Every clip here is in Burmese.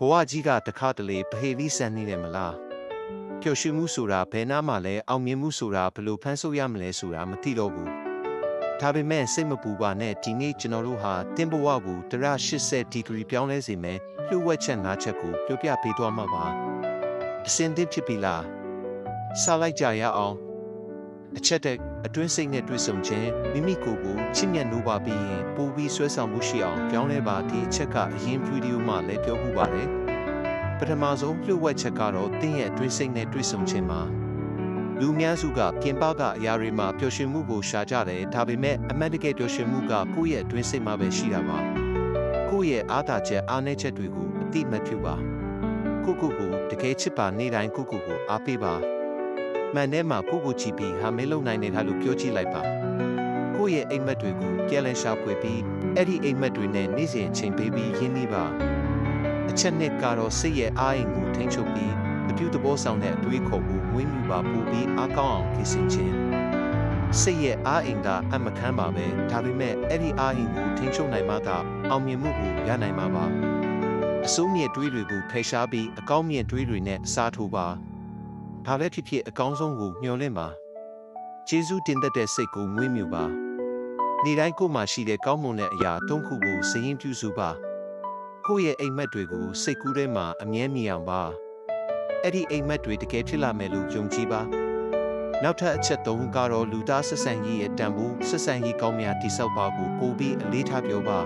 ဘဝကြီးကတခါတလေဗဟေလိဆန်နေတယ်မလားပျော်ရွှင်မှုဆိုတာဘယ်နာမှလည်းအောင်မြင်မှုဆိုတာဘယ်လိုဖန်ဆုပ်ရမလဲဆိုတာမသိတော့ဘူးဒါပေမဲ့စိတ်မပူပါနဲ့ဒီနေ့ကျွန်တော်တို့ဟာတင်ဘဝကို180ဒီဂရီပြောင်းလဲစေမယ်လှုပ်ဝက်ချက်၅ချက်ကိုပြောပြပေးသွားမှာပါအစင်သစ်ဖြစ်ပြီလားစားလိုက်ကြရအောင်အချက်တဲ့ အတွင်းစိတ်နဲ့တွေ့ဆုံခြင်းမိမိကိုယ်ကိုချစ်မြတ်နိုးပါပြီးရင်ပိုပြီးဆွဲဆောင်မှုရှိအောင်ပြောင်းလဲပါဒီအချက်ကအရင်ဗီဒီယိုမှာလည်းပြောမှုပါတယ်ပထမဆုံးလှုပ်ဝက်ချက်ကတော့တင်းရဲ့အတွင်းစိတ်နဲ့တွေ့ဆုံခြင်းမှာလူအများစုကပြင်ပကအရာတွေမှာပျော်ရွှင်မှုကိုရှာကြတယ်ဒါပေမဲ့အမတ်တကယ်ပျော်ရွှင်မှုကကိုယ့်ရဲ့အတွင်းစိတ်မှာပဲရှိတာပါကိုယ့်ရဲ့အားသာချက်အားနည်းချက်တွေကိုအတိမတ်ပြုပါကိုယ့်ကိုယ်ကိုတကယ်ချစ်ပါနေတိုင်းကိုယ့်ကိုယ်ကိုအားပေးပါ မှန်ထဲမှာကိုယ့်ကိုကြည့်ပြီးဟာမင်းလုံနိုင်နေတာလို့ပြောကြည့်လိုက်ပါကိုယ့်ရဲ့အိမ်မက်တွေကိုပြန်လည်ရှာဖွေပြီးအဲ့ဒီအိမ်မက်တွေနဲ့နေ့စဉ်ချိန်ပေးပြီးရင်းနှီးပါအချက်နှစ်ကတော့စိတ်ရဲ့အားအိမ်ကိုထိန်းချုပ်ပြီးအပြုသဘောဆောင်တဲ့အတွေးခေါ်ကိုမွေးမြူပါပို့ပြီးအားကောင်းအောင်ပြင်ဆင်ခြင်းစိတ်ရဲ့အားအိမ်ကအမခန်းပါပဲဒါပေမဲ့အဲ့ဒီအားအိမ်ကိုထိန်းချုပ်နိုင်မှသာအောင်မြင်မှုကိုရနိုင်မှာပါအစိုးမြင့်တွေးတွေကိုဖယ်ရှားပြီးအကောင်းမြင့်တွေးတွေနဲ့အစားထိုးပါ ဘာပဲဖြစ်ဖြစ်အကောင်းဆုံးကိုမျှော်လင့်ပါကျေးဇူးတင်တတ်တဲ့စိတ်ကိုမွေးမြူပါနေတိုင်းကိုယ်မှာရှိတဲ့ကောင်းမွန်တဲ့အရာတုံးခုကိုစရင်ပြုစုပါကိုယ့်ရဲ့အိမ်မက်တွေကိုစိတ်ကူးထဲမှာအမြဲမြင်အောင်ပါအဲ့ဒီအိမ်မက်တွေတကယ်ဖြစ်လာမယ်လို့ယုံကြည်ပါနောက်ထပ်အချက်သုံးကတော့လူသားဆက်ဆံရေးရဲ့တန်ဖိုးဆက်ဆံရေးကောင်းများတိဆောက်ပါကိုပို့ပြီးအလေးထားပြောပါ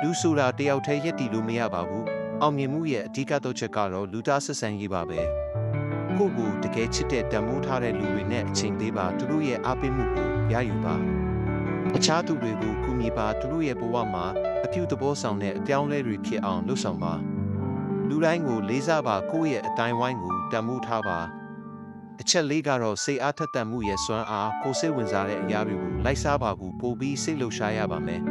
လူဆိုတာတယောက်တည်းရက်တည်လို့မရပါဘူးအောင်မြင်မှုရဲ့အဓိကတော့ချက်ကတော့လူသားဆက်ဆံရေးပါပဲ ကိုယ့်ကိုတကယ်ချစ်တဲ့တန်ဖိုးထားတဲ့လူတွေနဲ့အချိန်ပေးပါသူတို့ရဲ့အားပေးမှုကိုရယူပါအခြားသူတွေကိုကူညီပါသူတို့ရဲ့ဘဝမှာအပြုသဘောဆောင်တဲ့အပြောင်းအလဲတွေဖြစ်အောင်လှုပ်ဆောင်ပါလူတိုင်းကိုလေးစားပါကိုယ့်ရဲ့အတိုင်းဝိုင်းကိုတန်ဖိုးထားပါအချက်လေးကတော့စိတ်အားထက်သန်မှုရဲ့စွမ်းအားကိုယ်စိတ်ဝင်စားတဲ့အရာတွေကိုလိုက်စားပါကိုပို့ပြီးစိတ်လှုပ်ရှားရပါမယ်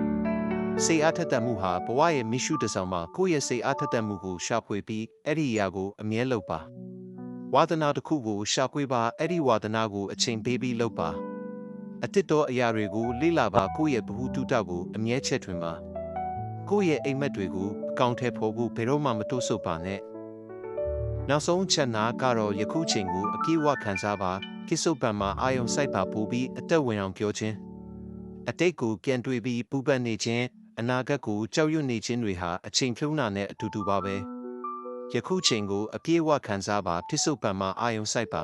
စိတ်အားထက်သန်မှုဟာဘဝရဲ့မီရှုတစ်ဆောင်မှာကိုယ့်ရဲ့စိတ်အားထက်သန်မှုကိုရှာဖွေပြီးအဲ့ဒီအရာကိုအမြဲလုပ်ပါ ဝါဒနာတစ်ခုကိုရှာဖွေပါအဲ့ဒီဝါဒနာကိုအချိန်ပေးပြီးလုပ်ပါအတစ်တော်အရာတွေကိုလေ့လာပါကိုယ့်ရဲ့ဘ ഹു တုတကိုအမြဲချက်ထွင်ပါကိုယ့်ရဲ့အိမ်မက်တွေကိုအကောင့်ထဲပေါ်ဖို့ဘယ်တော့မှမတိုးဆုပ်ပါနဲ့နောက်ဆုံးချက်နာကတော့ယခုချိန်ကိုအပြည့်အဝခံစားပါကိစ္ဆုတ်ပံမှာအာယုံစိုက်ပါပို့ပြီးအသက်ဝင်အောင်ပြောခြင်းအတိတ်ကိုပြန်တွေးပြီးပူပန်နေခြင်းအနာဂတ်ကိုကြောက်ရွံ့နေခြင်းတွေဟာအချိန်ဖြုံးတာနဲ့အတူတူပါပဲ ယခုချိန်ကိုအပြည့်အဝခံစားပါကိစ္ဆုတ်ပံမှာအာယုံစိုက်ပါ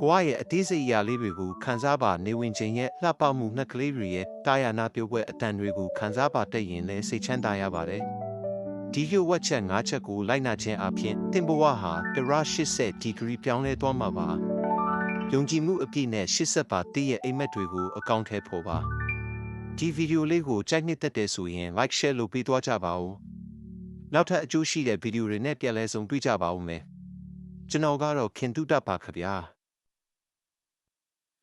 ဘဝရဲ့အသေးစိတ်အရာလေးတွေကိုခံစားပါနေဝင်ခြင်းရဲ့လှပမှုနှက်ကလေးတွေရဲ့တာယာနာပြုတ်ပွဲအတန်တွေကိုခံစားပါတက်ရင်လည်းစိတ်ချမ်းသာရပါတယ်ဒီလိုဝက်ချက်၅ချက်ကိုလိုက်နာခြင်းအပြင်တင်ဘဝဟာ180ဒီဂရီပြောင်းလဲသွားမှာပါယုံကြည်မှုအပြည့်နဲ့80ပါတည့်ရဲ့အိမ်မက်တွေကိုအကောင့်ထဲပေါ်ပါဒီဗီဒီယိုလေးကိုကြိုက်နှစ်သက်တဲ့ဆိုရင် like share လုပ်ပေးသွားကြပါဦး နောက်ထပ်အကျိုးရှိတဲ့ဗီဒီယိုတွေနဲ့ပြန်လည်ဆုံတွေ့ကြပါဦးမယ်ကျွန်တော်ကတော့ခင်တုတပါခဗျာ